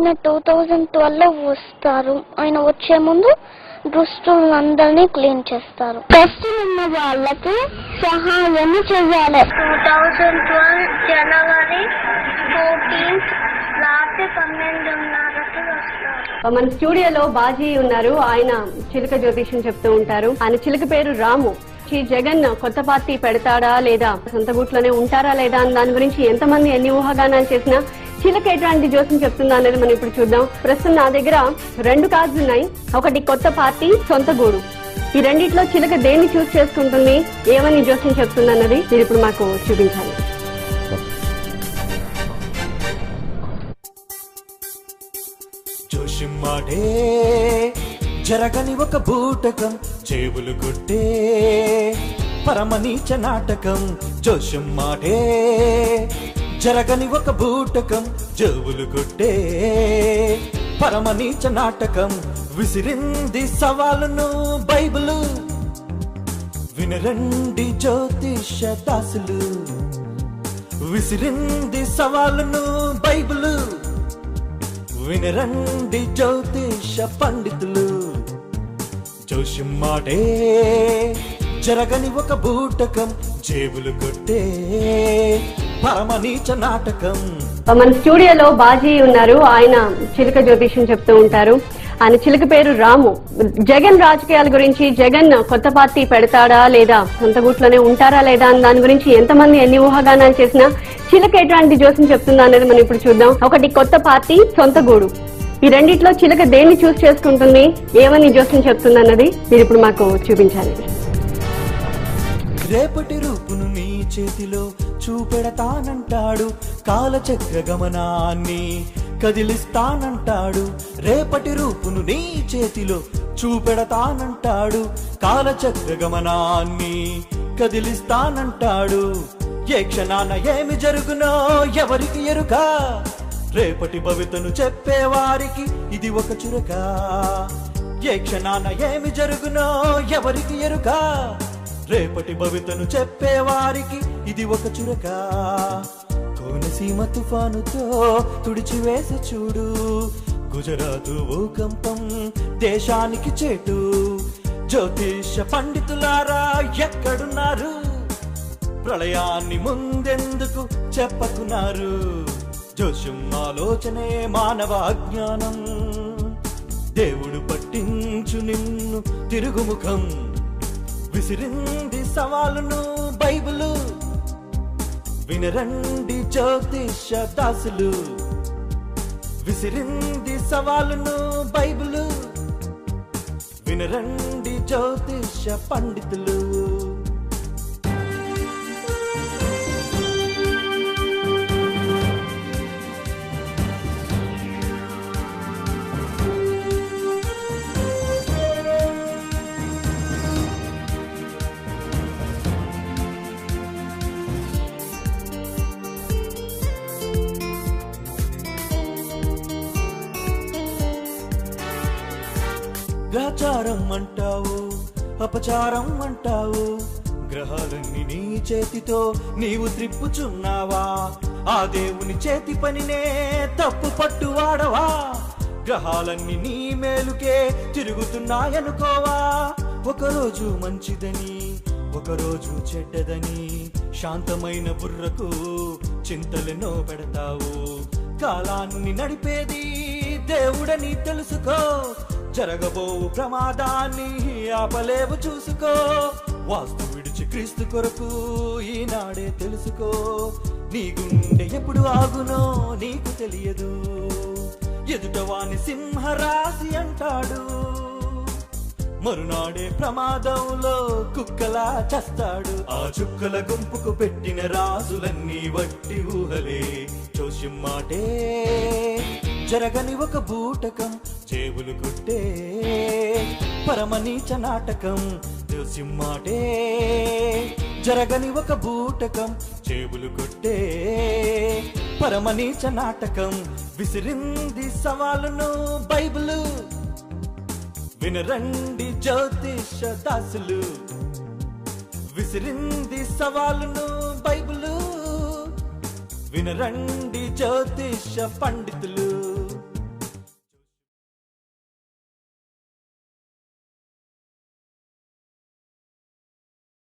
ఆయన two thousand ట్వెల్వ్లో వస్తారు. ఆయన వచ్చే ముందు దుస్తులందరినీ క్లీన్ చేస్తారు. ఉన్న వాళ్ళకి సహాయం చేయాలి. Two thousand twelve January fourteenth రాత్రి పన్నెండున్నరకి వస్తారు. మన స్టూడియోలో బాజీ ఉన్నారు. ఆయన చిలుక జ్యోతిష్యం చెప్తూ ఉంటారు. ఆయన చిలుక పేరు రాము. ఈ జగన్ కొత్త పార్టీ పెడతాడా లేదా? సొంత గూట్లోనే ఉంటారా లేదా? అని దాని గురించి ఎంతమంది ఎన్ని ఊహాగానాలు చేసినా చిలక ఎట్లాంటి జోస్యం చెప్తుందా అనేది మనం ఇప్పుడు చూద్దాం. ప్రస్తుతం నా దగ్గర రెండు కార్డ్స్ ఉన్నాయి. ఒకటి కొత్త పార్టీ సొంత గూడు. ఈ రెండిట్లో చిలక దేన్ని చూస్ చేసుకుంటుంది? ఏమని జోస్యం చెప్తుంది అన్నది మీరు ఇప్పుడు మాకు చూపించాలి. జోషిమ్మాడే జరగని ఒక బూటకం చేవులు కొట్టే పరమనీచ నాటకం. జోషిమ్మాడే జరగని ఒక బూటకం జవులు కొట్టే పరమనీచ నాటకం. విసిరింది సవాలును బైబిలు వినరండి జ్యోతిష దాసులు. విసిరింది సవాలును బైబిలు వినరండి జ్యోతిష పండితులు. జోషిమ్మాడే జరగని ఒక బూటకం జేబులు కొట్టే పరమనీచ నాటకం మన స్టూడియోలో బాజీ ఉన్నారు. ఆయన చిలుక జ్యోతిష్యం చెప్తూ ఉంటారు. ఆయన చిలుక పేరు రాము. జగన్ రాజకీయాల గురించి జగన్ కొత్త పార్టీ పెడతాడా లేదా సొంత గుట్లోనే ఉంటారా లేదా అని దాని గురించి ఎంతమంది ఎన్ని ఊహాగానాలు చేసినా చిలుక ఎటువంటి జోస్యం చెప్తుందా అనేది మనం ఇప్పుడు చూద్దాం. ఒకటి కొత్త పార్టీ సొంత గూడు. ఈ రెండిట్లో చిలుక దేన్ని చూస్ చేసుకుంటుంది? ఏమని జోస్యం చెప్తుంది అన్నది మీరు ఇప్పుడు మాకు చూపించాలి. రేపటి రూపును నీ చేతిలో చూపెడతానంటాడు. కాలచక్ర గమనాన్ని కదిలిస్తానంటాడు. రేపటి రూపును నీ చేతిలో చూపెడతానంటాడు. కాలచక్ర గమనాన్ని కదిలిస్తానంటాడు. ఏ క్షణాన ఏమి జరుగునో ఎవరికి ఎరుక? రేపటి భవితను చెప్పేవారికి ఇది ఒక చురక. ఏ క్షణాన ఏమి జరుగునో ఎవరికి ఎరుక? రేపటి భవితను చెప్పేవారికి ఇది ఒక చురక. కోనసీమ తుఫానుతో తుడిచివేసి చూడు. గుజరాతు భూకంపం దేశానికి చేటు. జ్యోతిష పండితులారా ఎక్కడున్నారు? ప్రళయాన్ని ముందెందుకు చెప్పకున్నారు? జోషం ఆలోచనే మానవ అజ్ఞానం. దేవుడు పట్టించు నిన్ను తిరుగుముఖం. విసిరింది సవాలును బైబులు. వినరండి జ్యోతిష దాసులు విసిరింది సవాలును బైబులు. వినరండి జ్యోతిష పండితులు. గ్రహచారం అంటావు అపచారం అంటావు. గ్రహాలన్నీ నీ చేతితో నీవు త్రిప్పుచున్నావా? ఆ దేవుని చేతి పనినే తప్పు పట్టు వాడవా గ్రహాలన్నీ నీ మేలుకే తిరుగుతున్నాయనుకోవా? ఒకరోజు మంచిదని ఒకరోజు చెడ్డదని శాంతమైన బుర్రకు చింతలెన్నో పెడతావు. కాలాన్ని నడిపేది దేవుడని తెలుసుకో జరగబో ప్రమాదాన్ని ఆపలేవు చూసుకో. వాస్తు విడిచి క్రీస్తు కొరకు ఈనాడే తెలుసుకో. నీ గుండె ఎప్పుడు ఆగునో నీకు తెలియదు. ఎదుటవాని సింహరాశి అంటాడు. మరునాడే ప్రమాదంలో కుక్కలా చస్తాడు. ఆ చుక్కల గుంపుకు పెట్టిన రాజులన్నీ వట్టి ఊహలే. చోషిమ్మాటే జరగని ఒక బూటకం చేవులు కొట్టే పరమనీచ నాటకం సింహాటే జరగని ఒక బూటకం చేవులు కొట్టే పరమనీచ నాటకం. విసిరింది సవాలును బైబిలు వినరండి జ్యోతిష దాసులు విసిరింది సవాలును బైబిలు వినరండి జ్యోతిష పండితులు.